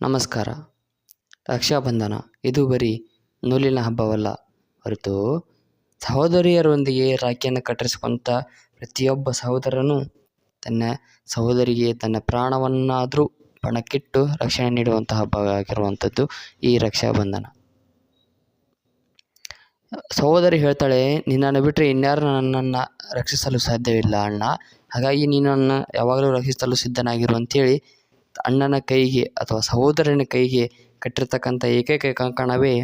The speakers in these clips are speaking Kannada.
ನಮಸ್ಕಾರ. ರಕ್ಷಾಬಂಧನ. ಇದು ಬರೀ ನೂಲಿನ ಹಬ್ಬವಲ್ಲ. ಹೊರತು ಸಹೋದರಿಯರೊಂದಿಗೆ ರಾಖಿಯನ್ನು ಕತ್ತರಿಸಿಕೊಂಥ ಪ್ರತಿಯೊಬ್ಬ ಸಹೋದರನು ತನ್ನ ಸಹೋದರಿಗೆ ತನ್ನ ಪ್ರಾಣವನ್ನಾದರೂ ಪಣಕ್ಕಿಟ್ಟು ರಕ್ಷಣೆ ನೀಡುವಂಥ ಹಬ್ಬವಾಗಿರುವಂಥದ್ದು ಈ ರಕ್ಷಾಬಂಧನ. ಸಹೋದರಿ ಹೇಳ್ತಾಳೆ ನಿನ್ನನ್ನು ಬಿಟ್ಟರೆ ಇನ್ಯಾರು ನನ್ನನ್ನು ರಕ್ಷಿಸಲು ಸಾಧ್ಯವಿಲ್ಲ ಅಣ್ಣ. ಹಾಗಾಗಿ ನೀನನ್ನು ಯಾವಾಗಲೂ ರಕ್ಷಿಸಲು ಸಿದ್ಧನಾಗಿರು ಅಂತೇಳಿ ಅಣ್ಣನ ಕೈಗೆ ಅಥವಾ ಸಹೋದರನ ಕೈಗೆ ಕಟ್ಟಿರ್ತಕ್ಕಂಥ ಏಕೈಕ ಕಂಕಣವೇ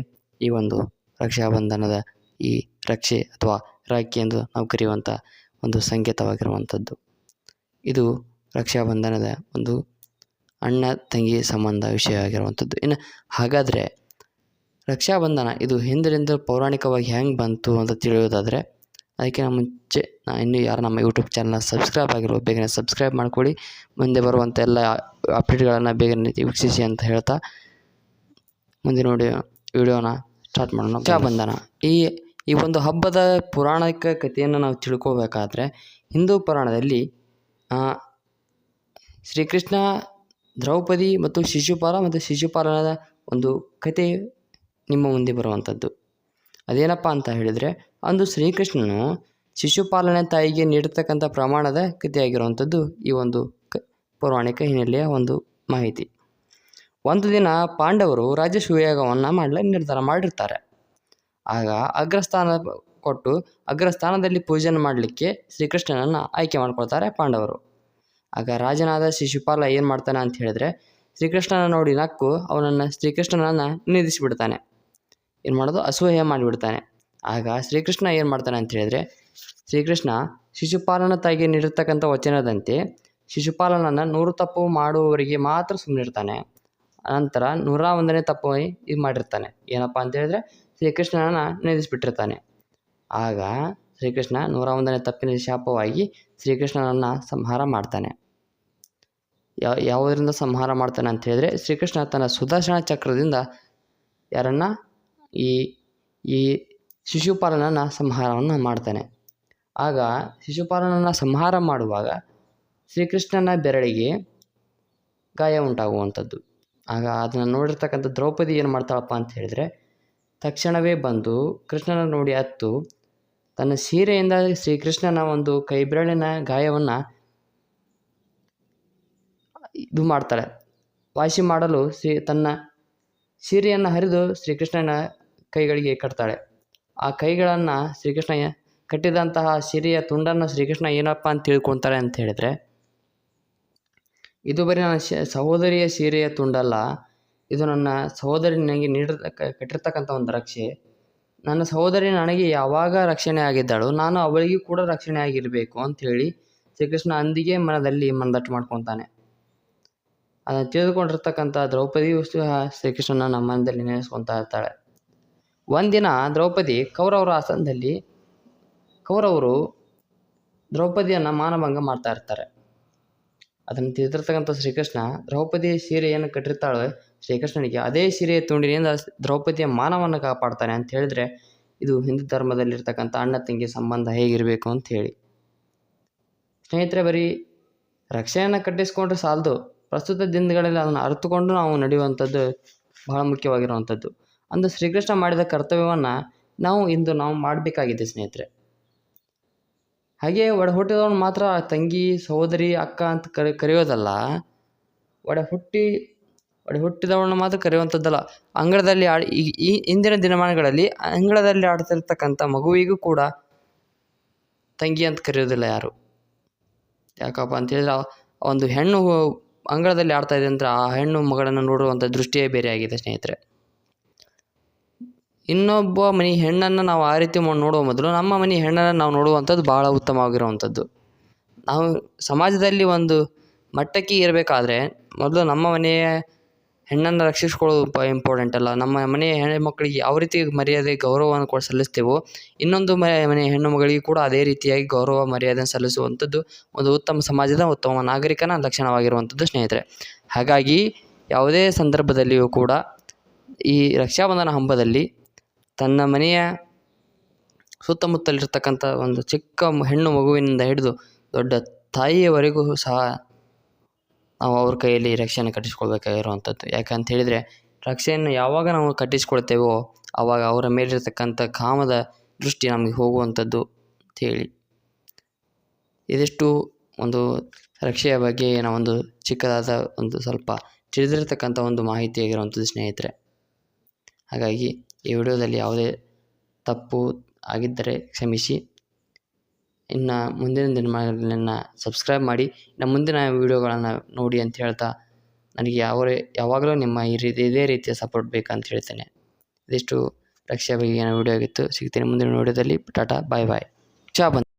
ಈ ಒಂದು ರಕ್ಷಾಬಂಧನದ ಈ ರಕ್ಷೆ ಅಥವಾ ರಾಖಿ ಎಂದು ನಾವು ಕರೆಯುವಂಥ ಒಂದು ಸಂಕೇತವಾಗಿರುವಂಥದ್ದು. ಇದು ರಕ್ಷಾಬಂಧನದ ಒಂದು ಅಣ್ಣ ತಂಗಿ ಸಂಬಂಧ ವಿಷಯ ಆಗಿರುವಂಥದ್ದು. ಇನ್ನು ಹಾಗಾದರೆ ರಕ್ಷಾಬಂಧನ ಇದು ಹಿಂದಿನಿಂದ ಪೌರಾಣಿಕವಾಗಿ ಹೆಂಗೆ ಬಂತು ಅಂತ ತಿಳಿಯೋದಾದರೆ ಅದಕ್ಕಿಂತ ಮುಂಚೆ ನಾ ಇನ್ನೂ ಯಾರು ನಮ್ಮ ಯೂಟ್ಯೂಬ್ ಚಾನಲ್ನ ಸಬ್ಸ್ಕ್ರೈಬ್ ಆಗಿರೋ ಬೇಗನೆ ಸಬ್ಸ್ಕ್ರೈಬ್ ಮಾಡ್ಕೊಳ್ಳಿ. ಮುಂದೆ ಬರುವಂಥ ಎಲ್ಲ ಅಪ್ಡೇಟ್ಗಳನ್ನು ಬೇಗನೆ ವೀಕ್ಷಿಸಿ ಅಂತ ಹೇಳ್ತಾ ಮುಂದೆ ನೋಡಿ ವಿಡಿಯೋನ ಸ್ಟಾರ್ಟ್ ಮಾಡೋಣ. ರಕ್ಷಾಬಂಧನ ಈ ಈ ಒಂದು ಹಬ್ಬದ ಪುರಾಣಿಕ ಕಥೆಯನ್ನು ನಾವು ತಿಳ್ಕೋಬೇಕಾದ್ರೆ ಹಿಂದೂ ಪುರಾಣದಲ್ಲಿ ಶ್ರೀಕೃಷ್ಣ ದ್ರೌಪದಿ ಮತ್ತು ಶಿಶುಪಾಲ ಮತ್ತು ಶಿಶುಪಾಲನದ ಒಂದು ಕತೆ ನಿಮ್ಮ ಮುಂದೆ ಬರುವಂಥದ್ದು. ಅದೇನಪ್ಪ ಅಂತ ಹೇಳಿದರೆ, ಅಂದು ಶ್ರೀಕೃಷ್ಣನು ಶಿಶುಪಾಲನೆ ತಾಯಿಗೆ ನೀಡತಕ್ಕಂಥ ಪ್ರಮಾಣದ ಕಥೆಯಾಗಿರುವಂಥದ್ದು ಈ ಒಂದು ಕ, ಪೌರಾಣಿಕ ಹಿನ್ನೆಲೆಯ ಒಂದು ಮಾಹಿತಿ. ಒಂದು ದಿನ ಪಾಂಡವರು ರಾಜಸೂಯಾಗವನ್ನು ಮಾಡಲು, ನಿರ್ಧಾರ ಮಾಡಿರ್ತಾರೆ. ಆಗ ಅಗ್ರಸ್ಥಾನ ಕೊಟ್ಟು ಅಗ್ರಸ್ಥಾನದಲ್ಲಿ ಪೂಜೆಯನ್ನು ಮಾಡಲಿಕ್ಕೆ ಶ್ರೀಕೃಷ್ಣನನ್ನು ಆಯ್ಕೆ ಮಾಡ್ಕೊಳ್ತಾರೆ ಪಾಂಡವರು. ಆಗ ರಾಜನಾದ ಶಿಶುಪಾಲ ಏನು ಮಾಡ್ತಾನೆ ಅಂತ ಹೇಳಿದ್ರೆ, ಶ್ರೀಕೃಷ್ಣನ ನೋಡಿ ನಕ್ಕು ಅವನನ್ನು ಶ್ರೀಕೃಷ್ಣನನ್ನು ನಿಂದಿಸಿಬಿಡ್ತಾನೆ. ಏನು ಮಾಡೋದು? ಅಸೂಹೆ ಮಾಡಿಬಿಡ್ತಾನೆ. ಆಗ ಶ್ರೀಕೃಷ್ಣ ಏನು ಮಾಡ್ತಾನೆ ಅಂತ ಹೇಳಿದ್ರೆ, ಶ್ರೀಕೃಷ್ಣ ಶಿಶುಪಾಲನ ತಾಯಿಗೆ ನೀಡಿರ್ತಕ್ಕಂಥ ವಚನದಂತೆ ಶಿಶುಪಾಲನನ್ನು ನೂರು ತಪ್ಪು ಮಾಡುವವರಿಗೆ ಮಾತ್ರ ಸುಮ್ಮನಿರ್ತಾನೆ ನಂತರ ನೂರ ಒಂದನೇ ತಪ್ಪು ಇದು ಮಾಡಿರ್ತಾನೆ. ಏನಪ್ಪ ಅಂತ ಹೇಳಿದ್ರೆ, ಶ್ರೀಕೃಷ್ಣನನ್ನು ನಿಂದಿಸಿಬಿಟ್ಟಿರ್ತಾನೆ. ಆಗ ಶ್ರೀಕೃಷ್ಣ ನೂರ ಒಂದನೇ ತಪ್ಪಿನ ಶಾಪವಾಗಿ ಶ್ರೀಕೃಷ್ಣನನ್ನು ಸಂಹಾರ ಮಾಡ್ತಾನೆ. ಯಾವ ಯಾವುದರಿಂದ ಸಂಹಾರ ಮಾಡ್ತಾನೆ ಅಂತ ಹೇಳಿದ್ರೆ, ಶ್ರೀಕೃಷ್ಣ ತನ್ನ ಸುದರ್ಶನ ಚಕ್ರದಿಂದ ಯಾರನ್ನ ಈ ಈ ಶಿಶುಪಾಲನನ ಸಂಹಾರವನ್ನು ಮಾಡ್ತಾನೆ. ಆಗ ಶಿಶುಪಾಲನನ ಸಂಹಾರ ಮಾಡುವಾಗ ಶ್ರೀಕೃಷ್ಣನ ಬೆರಳಿಗೆ ಗಾಯ ಉಂಟಾಗುವಂಥದ್ದು. ಆಗ ಅದನ್ನು ನೋಡಿರ್ತಕ್ಕಂಥ ದ್ರೌಪದಿ ಏನು ಮಾಡ್ತಾಳಪ್ಪ ಅಂತ ಹೇಳಿದ್ರೆ, ತಕ್ಷಣವೇ ಬಂದು ಕೃಷ್ಣನ ನೋಡಿ ಹತ್ತು ತನ್ನ ಸೀರೆಯಿಂದ ಶ್ರೀಕೃಷ್ಣನ ಒಂದು ಕೈ ಬೆರಳಿನ ಗಾಯವನ್ನು ಇದು ಮಾಡ್ತಾಳೆ. ವಾಸಿ ಮಾಡಲು ಶ್ರೀ, ತನ್ನ ಸೀರೆಯನ್ನು ಹರಿದು ಶ್ರೀಕೃಷ್ಣನ ಕೈಗಳಿಗೆ ಕಟ್ತಾಳೆ. ಆ ಕೈಗಳನ್ನು ಶ್ರೀಕೃಷ್ಣ ಕಟ್ಟಿದಂತಹ ಸಿರಿಯ ತುಂಡನ್ನು ಶ್ರೀಕೃಷ್ಣ ಏನಪ್ಪ ಅಂತ ತಿಳ್ಕೊಳ್ತಾಳೆ ಅಂತ ಹೇಳಿದರೆ, ಇದು ಬರೀ ನನ್ನ ಸಹೋದರಿಯ ಸೀರೆಯ ತುಂಡಲ್ಲ, ಇದು ನನ್ನ ಸಹೋದರಿ ನನಗೆ ನೀಡ ಕಟ್ಟಿರ್ತಕ್ಕಂಥ ಒಂದು ರಕ್ಷೆ. ನನ್ನ ಸಹೋದರಿ ನನಗೆ ಯಾವಾಗ ರಕ್ಷಣೆ ಆಗಿದ್ದಾಳೋ, ನಾನು ಅವಳಿಗೂ ಕೂಡ ರಕ್ಷಣೆ ಆಗಿರಬೇಕು ಅಂಥೇಳಿ ಶ್ರೀಕೃಷ್ಣ ಅಂದಿಗೆ ಮನದಲ್ಲಿ ಮನದಟ್ಟು ಮಾಡ್ಕೊತಾನೆ ಅದನ್ನು ತಿಳಿದುಕೊಂಡಿರ್ತಕ್ಕಂಥ ದ್ರೌಪದಿಯು ಸಹ ಶ್ರೀಕೃಷ್ಣನ ಮನದಲ್ಲಿ ನೆನೆಸ್ಕೊತಾ ಇರ್ತಾಳೆ. ಒಂದಿನ ದ್ರೌಪದಿ ಕೌರವರ ಆಸನದಲ್ಲಿ ಕೌರವರು ದ್ರೌಪದಿಯನ್ನು ಮಾನಭಂಗ ಮಾಡ್ತಾ ಇರ್ತಾರೆ. ಅದನ್ನು ತಿಳಿದಿರ್ತಕ್ಕಂಥ ಶ್ರೀಕೃಷ್ಣ ದ್ರೌಪದಿಯ ಸೀರೆಯನ್ನು ಕಟ್ಟಿರ್ತಾಳೆ. ಶ್ರೀಕೃಷ್ಣನಿಗೆ ಅದೇ ಸೀರೆಯ ತುಂಡಿನಿಂದ ದ್ರೌಪದಿಯ ಮಾನವನ್ನು ಕಾಪಾಡ್ತಾನೆ ಅಂತ ಹೇಳಿದ್ರೆ ಇದು ಹಿಂದೂ ಧರ್ಮದಲ್ಲಿರ್ತಕ್ಕಂಥ ಅಣ್ಣ ತಂಗಿ ಸಂಬಂಧ ಹೇಗಿರಬೇಕು ಅಂತ ಹೇಳಿ. ಸ್ನೇಹಿತರೆ, ಬರೀ ರಕ್ಷೆಯನ್ನು ಕಟ್ಟಿಸ್ಕೊಂಡ್ರೆ ಸಾಲದು. ಪ್ರಸ್ತುತ ದಿನಗಳಲ್ಲಿ ಅದನ್ನು ಅರಿತುಕೊಂಡು ನಾವು ನಡೆಯುವಂಥದ್ದು ಬಹಳ ಮುಖ್ಯವಾಗಿರುವಂಥದ್ದು. ಅಂದು ಶ್ರೀಕೃಷ್ಣ ಮಾಡಿದ ಕರ್ತವ್ಯವನ್ನು ನಾವು ಇಂದು ನಾವು ಮಾಡಬೇಕಾಗಿದೆ ಸ್ನೇಹಿತರೆ. ಹಾಗೆ ಒಡ ಹುಟ್ಟಿದವನು ಮಾತ್ರ ತಂಗಿ, ಸಹೋದರಿ, ಅಕ್ಕ ಅಂತ ಕರಿ, ಕರೆಯೋದಲ್ಲ. ಒಡ ಹುಟ್ಟಿ ಒಡ ಹುಟ್ಟಿದವನು ಮಾತ್ರ ಕರೆಯುವಂಥದ್ದಲ್ಲ. ಅಂಗಳದಲ್ಲಿ ಆಡಿ, ಈ ಇಂದಿನ ದಿನಮಾನಗಳಲ್ಲಿ ಅಂಗಳದಲ್ಲಿ ಆಡ್ತಿರ್ತಕ್ಕಂಥ ಮಗುವಿಗೂ ಕೂಡ ತಂಗಿ ಅಂತ ಕರೆಯೋದಿಲ್ಲ ಯಾರು. ಯಾಕಪ್ಪ ಅಂತ ಹೇಳಿದ್ರೆ ಒಂದು ಹೆಣ್ಣು ಅಂಗಳದಲ್ಲಿ ಆಡ್ತಾ ಇದೆ ಅಂದರೆ ಆ ಹೆಣ್ಣು ಮಗಳನ್ನು ನೋಡುವಂಥ ದೃಷ್ಟಿಯೇ ಬೇರೆ ಆಗಿದೆ ಸ್ನೇಹಿತರೆ. ಇನ್ನೊಬ್ಬ ಮನೆ ಹೆಣ್ಣನ್ನು ನಾವು ಆ ರೀತಿ ನೋಡುವ ಮೊದಲು ನಮ್ಮ ಮನೆ ಹೆಣ್ಣನ್ನು ನಾವು ನೋಡುವಂಥದ್ದು ಭಾಳ ಉತ್ತಮವಾಗಿರುವಂಥದ್ದು. ನಾವು ಸಮಾಜದಲ್ಲಿ ಒಂದು ಮಟ್ಟಕ್ಕೆ ಇರಬೇಕಾದ್ರೆ ಮೊದಲು ನಮ್ಮ ಮನೆಯ ಹೆಣ್ಣನ್ನು ರಕ್ಷಿಸ್ಕೊಳ್ಳೋದು ಇಂಪಾರ್ಟೆಂಟ್ ಅಲ್ಲ. ನಮ್ಮ ಮನೆಯ ಹೆಣ್ಣುಮಕ್ಕಳಿಗೆ ಯಾವ ರೀತಿ ಮರ್ಯಾದೆ, ಗೌರವವನ್ನು ಕೂಡ ಸಲ್ಲಿಸ್ತೇವೋ, ಇನ್ನೊಂದು ಮನೆ ಮನೆಯ ಹೆಣ್ಣು ಮಗಳಿಗೆ ಕೂಡ ಅದೇ ರೀತಿಯಾಗಿ ಗೌರವ ಮರ್ಯಾದೆ ಸಲ್ಲಿಸುವಂಥದ್ದು ಒಂದು ಉತ್ತಮ ಸಮಾಜದ ಉತ್ತಮ ನಾಗರಿಕನ ಲಕ್ಷಣವಾಗಿರುವಂಥದ್ದು ಸ್ನೇಹಿತರೆ. ಹಾಗಾಗಿ ಯಾವುದೇ ಸಂದರ್ಭದಲ್ಲಿಯೂ ಕೂಡ ಈ ರಕ್ಷಾಬಂಧನ ಹಬ್ಬದಲ್ಲಿ ತನ್ನ ಮನೆಯ ಸುತ್ತಮುತ್ತಲಿರ್ತಕ್ಕಂಥ ಒಂದು ಚಿಕ್ಕ ಹೆಣ್ಣು ಮಗುವಿನಿಂದ ಹಿಡಿದು ದೊಡ್ಡ ತಾಯಿಯವರೆಗೂ ಸಹ ನಾವು ಅವ್ರ ಕೈಯಲ್ಲಿ ರಕ್ಷೆಯನ್ನು ಕಟ್ಟಿಸ್ಕೊಳ್ಬೇಕಾಗಿರುವಂಥದ್ದು. ಯಾಕಂತ ಹೇಳಿದರೆ, ರಕ್ಷೆಯನ್ನು ಯಾವಾಗ ನಾವು ಕಟ್ಟಿಸ್ಕೊಳ್ತೇವೋ ಆವಾಗ ಅವರ ಮೇಲಿರ್ತಕ್ಕಂಥ ಕಾಮದ ದೃಷ್ಟಿ ನಮಗೆ ಹೋಗುವಂಥದ್ದು ಅಂಥೇಳಿ ಇದಿಷ್ಟು ಒಂದು ರಕ್ಷೆಯ ಬಗ್ಗೆ ನಾವು ಒಂದು ಚಿಕ್ಕದಾದ ಒಂದು ಸ್ವಲ್ಪ ತಿಳಿದಿರತಕ್ಕಂಥ ಒಂದು ಮಾಹಿತಿಯಾಗಿರುವಂಥದ್ದು ಸ್ನೇಹಿತರೆ. ಹಾಗಾಗಿ ಈ ವಿಡಿಯೋದಲ್ಲಿ ಯಾವುದೇ ತಪ್ಪು ಆಗಿದ್ದರೆ ಕ್ಷಮಿಸಿ. ಇನ್ನು ಮುಂದಿನ ದಿನಮಾನಗಳನ್ನು ಸಬ್ಸ್ಕ್ರೈಬ್ ಮಾಡಿ. ಇನ್ನು ಮುಂದಿನ ವೀಡಿಯೋಗಳನ್ನು ನೋಡಿ ಅಂತ ಹೇಳ್ತಾ ನನಗೆ ಯಾವ ಯಾವಾಗಲೂ ನಿಮ್ಮ ಈ ರೀತಿ, ಇದೇ ರೀತಿಯ ಸಪೋರ್ಟ್ ಬೇಕಂತ ಹೇಳ್ತೇನೆ. ಇದಿಷ್ಟು. ರಕ್ಷಾ ಬಗೆಗಿನ ವಿಡಿಯೋ ಆಗಿತ್ತು. ಸಿಗ್ತೀನಿ ಮುಂದಿನ ವಿಡಿಯೋದಲ್ಲಿ. ಟಾಟಾ ಬಾಯ್ ಬಾಯ್ ಚಾ ಬಂದು